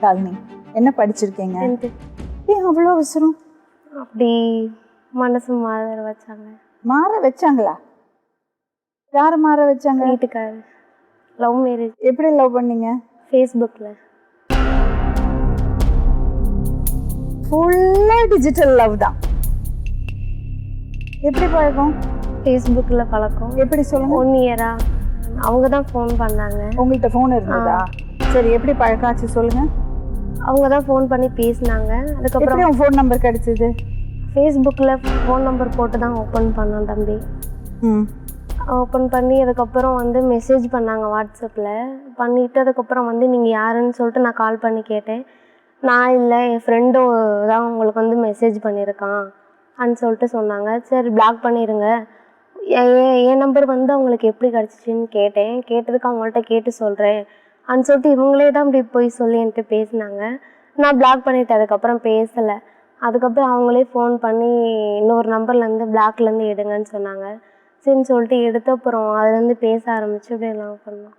ஷாலினி என்ன படிச்சிருக்கீங்க? ஏன் அவ்வளோ அவசரம்? அப்படி மனசு மாற வச்சாங்க. மாற வச்சாங்களா? யார் மாற வச்சாங்க? வீட்டுக்காரர். லவ் மேரேஜ் எப்படி லவ் பண்ணீங்க? ஃபேஸ்புக்கில் ஃபுல்லாக டிஜிட்டல் லவ் தான். எப்படி பழக்கம்? ஃபேஸ்புக்கில் பழக்கம். எப்படி சொல்லுங்க? ஒன் இயரா அவங்க தான் ஃபோன் பண்ணாங்க. உங்கள்கிட்ட ஃபோன் இருந்ததா? சரி எப்படி பழக்கம் ஆச்சு சொல்லுங்க. அவங்க தான் ஃபோன் பண்ணி பேசினாங்க. அதுக்கப்புறம் உங்க ஃபோன் நம்பர் கிடைச்சது? ஃபேஸ்புக்கில் ஃபோன் நம்பர் போட்டு தான் ஓப்பன் பண்ணோம் தம்பி. ம். ஓப்பன் பண்ணி அதுக்கப்புறம் வந்து மெசேஜ் பண்ணாங்க வாட்ஸ்அப்பில் பண்ணிவிட்டு அதுக்கப்புறம் வந்து நீங்கள் யாருன்னு சொல்லிட்டு நான் கால் பண்ணி கேட்டேன். நான் இல்லை என் ஃப்ரெண்டு தான் உங்களுக்கு வந்து மெசேஜ் பண்ணியிருக்கான் அப்படின்னு சொல்லிட்டு சொன்னாங்க. சரி பிளாக் பண்ணிடுங்க என் நம்பர் வந்து அவங்களுக்கு எப்படி கிடச்சிச்சின்னு கேட்டேன். கேட்டதுக்கு அவங்கள்ட்ட கேட்டு சொல்கிறேன் அப்படின்னு சொல்லிட்டு இவங்களே தான் இப்படி போய் சொல்லி என்கிட்ட பேசினாங்க. நான் பிளாக் பண்ணிட்டேன். அதுக்கப்புறம் பேசலை. அதுக்கப்புறம் அவங்களே ஃபோன் பண்ணி இன்னொரு நம்பர்லேருந்து பிளாக்லேருந்து எடுங்கன்னு சொன்னாங்க. சரின்னு சொல்லிட்டு எடுத்து அப்புறம் அதுலேருந்து பேச ஆரம்பிச்சு இப்படி எல்லாம் பண்ணோம்.